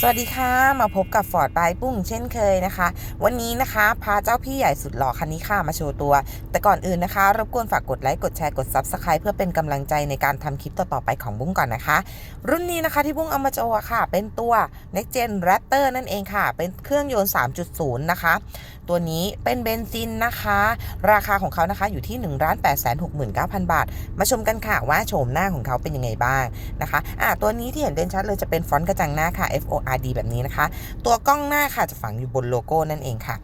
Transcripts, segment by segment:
สวัสดีค่ะ มาพบกับฟอร์ดปลายปุ้งเช่นเคยนะคะ วันนี้นะคะพาเจ้าพี่ใหญ่สุดหล่อคันนี้ค่ะมาโชว์ตัว แต่ก่อนอื่นนะคะ รบกวนฝากกดไลค์ กดแชร์ กด Subscribe เพื่อเป็นกำลังใจในการทำคลิปต่อ ๆ ไปของบุ้งก่อนนะคะ รุ่นนี้นะคะที่บุ้งเอามาโชว์ค่ะ เป็นตัว Next Gen Raptor นั่นเองค่ะ เป็นเครื่องยนต์ 3.0 นะคะ ตัวนี้เป็นเบนซินนะคะ ราคาของเขานะคะอยู่ที่1 8 6 9 0 0 0บาท มาชมกันค่ะว่าโฉมหน้าของเขาเป็นยังไงบ้างนะคะอะตัวนี้ที่เห็นเด่นชัดเลยจะเป็นฟอนต์กระจังหน้าค่ะ F R D แบบนี้นะคะ ตัวกล้องหน้าค่ะจะฝังอยู่บนโลโก้นั่นเองค่ะ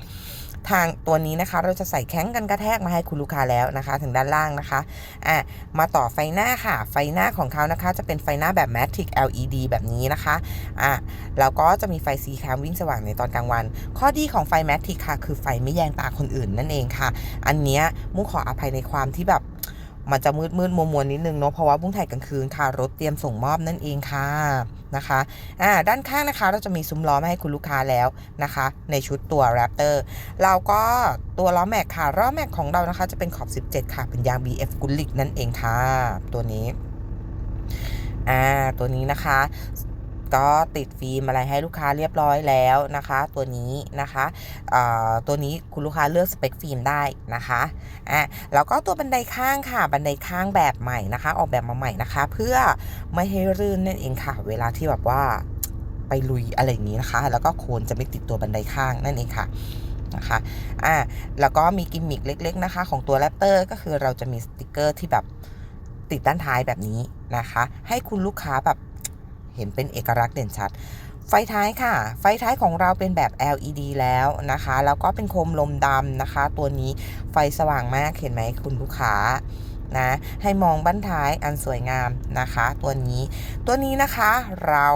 ทางตัวนี้นะคะ เราจะใส่แข้งกันกระแทกมาให้คุณลูกค้าแล้วนะคะ ถึงด้านล่างนะคะอะมาต่อไฟหน้าค่ะ ไฟหน้าของเขานะคะ จะเป็นไฟหน้าแบบ Matrix LED แบบนี้นะคะอะแล้วก็จะมีไฟสีคามวิ่งสว่างในตอนกลางวัน ข้อดีของไฟ Matrix ค่ะ คือไฟไม่แยงตาคนอื่นนั่นเองค่ะ อันเนี้ยมุขออภัยในความที่แบบ มันจะมืดมืดมัวมัวนิดนึงเนาะเพราะว่าบุ้งถ่ายกลางคืนค่ะ รถเตรียมส่งมอบนั่นเองค่ะนะคะอ่าด้านข้างนะคะเราจะมีซุ้มล้อมาให้คุณลูกค้าแล้วนะคะ ในชุดตัว Raptor เราก็ตัวล้อแม็กค่ะล้อแม็กของเรานะคะจะเป็นขอบ 17 ค่ะเป็นยาง BF กุลิกนั่นเองค่ะ ตัวนี้อ่าตัวนี้นะคะ ก็ติดฟิล์มอะไรให้ลูกค้าเรียบร้อยแล้วนะคะ ตัวนี้นะคะตัวนี้คุณลูกค้าเลือกสเปคฟิล์มได้นะคะอะแล้วก็ตัวบันไดข้างค่ะ บันไดข้างแบบใหม่นะคะ ออกแบบมาใหม่นะคะ เพื่อไม่ให้รื่นนั่นเองค่ะ เวลาที่แบบว่าไปลุยอะไรอย่างนี้นะคะ แล้วก็โคนจะไม่ติดตัวบันไดข้างนั่นเองค่ะนะคะ อะแล้วก็มีกิมมิคเล็ก ๆ นะคะ ของตัวแรปเตอร์ก็คือเราจะมีสติกเกอร์ที่แบบติดด้านท้ายแบบนี้นะคะ ให้คุณลูกค้าแบบ เห็นเป็นเอกลักษณ์เด่นชัด ไฟท้ายค่ะ ไฟท้ายของเราเป็นแบบ LED แล้วนะคะ แล้วก็เป็นโคมลมดำนะคะ ตัวนี้ไฟสว่างมากเห็นไหมคุณลูกค้านะให้มองบั้นท้ายอันสวยงามนะคะ ตัวนี้ ตัวนี้นะคะเรา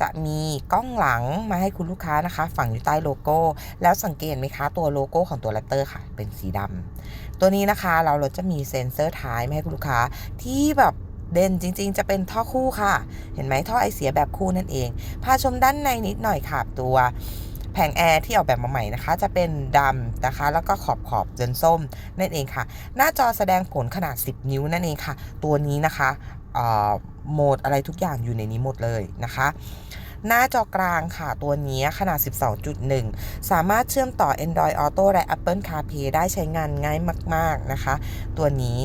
จะมีกล้องหลังมาให้คุณลูกค้านะคะ ฝังอยู่ใต้โลโก้ แล้วสังเกตไหมคะตัวโลโก้ของตัวแรปเตอร์ค่ะ เป็นสีดำตัวนี้นะคะเราเราจะมีเซ็นเซอร์ท้ายมาให้คุณลูกค้าที่แบบ เด่นจริง ๆ จะเป็นท่อคู่ค่ะ เห็นไหมท่อไอเสียแบบคู่นั่นเอง พาชมด้านในนิดหน่อยค่ะตัวแผงแอร์ที่ออกแบบมาใหม่นะคะ จะเป็นดำนะคะ แล้วก็ขอบขอบจนส้มนั่นเองค่ะ หน้าจอแสดงผลขนาด 10 นิ้วนั่นเองค่ะ ตัวนี้นะคะเอ่อโหมดอะไรทุกอย่างอยู่ในนี้หมดเลยนะคะ หน้าจอกลางค่ะตัวนี้ขนาด 12.1 สามารถเชื่อมต่อ Android Auto และ Apple CarPlay ได้ใช้งานง่ายมาก ๆ นะคะ ตัวนี้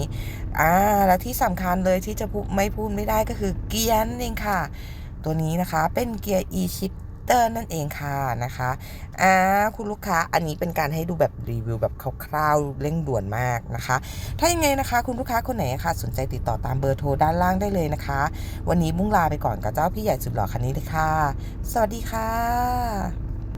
อ่าและที่สำคัญเลยที่จะพูดไม่พูดไม่ได้ก็คือเกียร์นั่นเองค่ะ ตัวนี้นะคะเป็นเกียร์ e shift e shifter นั่นเองค่ะนะคะอ่าคุณลูกค้าอันนี้เป็นการให้ดูแบบรีวิวแบบคร่าวๆเร่งด่วนมากนะคะ ถ้ายังไงนะคะ คุณลูกค้าคนไหนค่ะสนใจติดต่อตามเบอร์โทรด้านล่างได้เลยนะคะ วันนี้บุ้งลาไปก่อนกับเจ้าพี่ใหญ่สุดหล่อคันนี้เลยค่ะ สวัสดีค่ะ